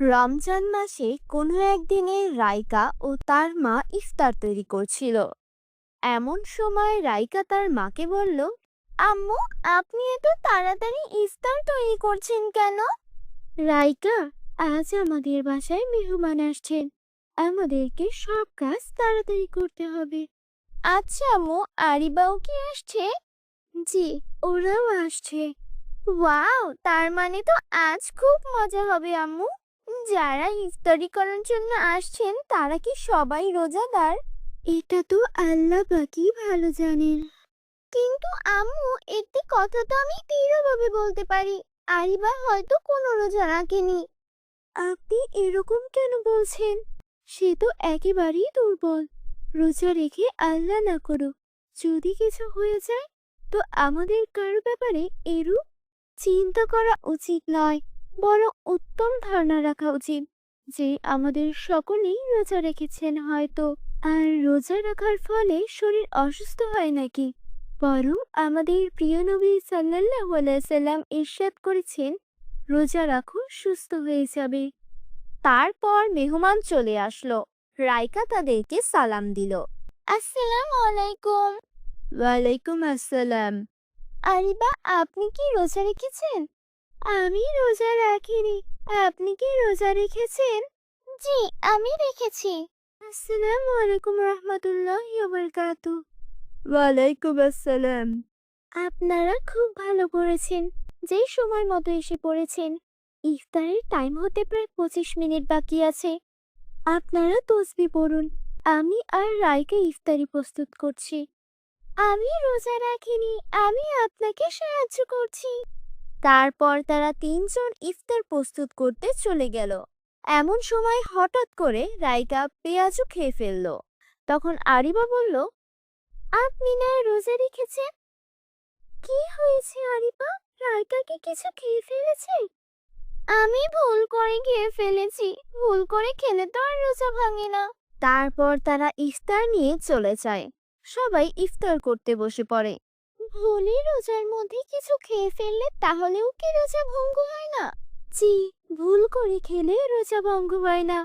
রমজান মাসে কোনো একদিনে রাইকা ও তার মা ইফতার তৈরি করছিল। এমন সময় রাইকা তার মাকে বলল, আম্মু, আপনি এত তাড়াতাড়ি ইফতার তৈরি করছেন কেন? রাইকা, আজ আমাদের বাসায় মেহমান আসছেন। আমাদেরকে সব কাজ তাড়াতাড়ি করতে হবে। আচ্ছা আম্মু, আরিবাও কি আসছে? জি, ওরাও আসছে। ওয়াও, তার মানে তো আজ খুব মজা হবে, আম্মু। যারা ইফতারি করার জন্য আসছেন তারা কি সবাই রোজাদার? এটা তো আল্লাহ বাকি ভালো জানেন। কিন্তু আম্মু একটি কথা তো আমি দৃঢ়ভাবে বলতে পারি আরিবা হয়তো কোনো রোজা রাখেনি। আপনি এরকম কেন বলছেন? সে তো একেবারেই দুর্বল। রোজা রেখে আল্লাহ না করো যদি কিছু হয়ে যায় তো আমাদের কারও ব্যাপারে এরূপ চিন্তা করা উচিত নয়। বরং উত্তম ধারণা রাখা উচিত যে আমাদের সকলেই রোজা রেখেছেন হয়তো। আর রোজা রাখার ফলে শরীর অসুস্থ হয় নাকি? বরং আমাদের প্রিয় নবী আলাইহি সাল্লাম ইরশাদ করেছেন, রোজা রাখো, সুস্থ হয়ে যাবে। তারপর মেহমান চলে আসলো। রাইকা তাদেরকে সালাম দিল। আসসালাম আলাইকুম। ওয়ালাইকুম আসসালাম। আরিবা, আপনি কি রোজা রেখেছেন? আমি রোজা রাখিনি। আপনি কি রোজা রেখেছেন? জি আমি রেখেছি। আসসালামু আলাইকুম রহমতুল্লাহ বারাকাতু। ওয়ালাইকুম আসসালাম। আপনারা খুব ভালো করেছেন। যে সময় মতো এসে পড়েছেন। ইফতারের টাইম হতে প্রায় পঁচিশ মিনিট বাকি আছে। আপনারা তসবি পড়ুন। আমি আর রায়কে ইফতারি প্রস্তুত করছি। আমি রোজা রাখিনি। আমি আপনাকে সাহায্য করছি। তারপর তারা তিনজন ইফতার প্রস্তুত করতে চলে গেল। এমন সময় হঠাৎ করে রাইকা পেঁয়াজও খেয়ে ফেলল। তখন আরিবা বলল, আপনি না রোজা রেখেছেন? কি হয়েছে আরিবা? রাইকা কি কিছু খেয়ে ফেলেছে? আমি ভুল করে খেয়ে ফেলেছি। ভুল করে খেলে তো আর রোজা ভাঙে না। তারপর তারা ইফতার নিয়ে চলে যায়। সবাই ইফতার করতে বসে পড়ে। ভুলে রোজার মধ্যে কিছু খেয়ে ফেললে তাহলেও কি রোজা ভঙ্গ হয় না? জি, ভুল করে খেলে রোজা ভঙ্গ হয় না।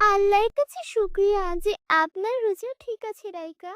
আল্লাহর কাছে শুক্রিয়া যে আপনার রোজা ঠিক আছে, রাইকা।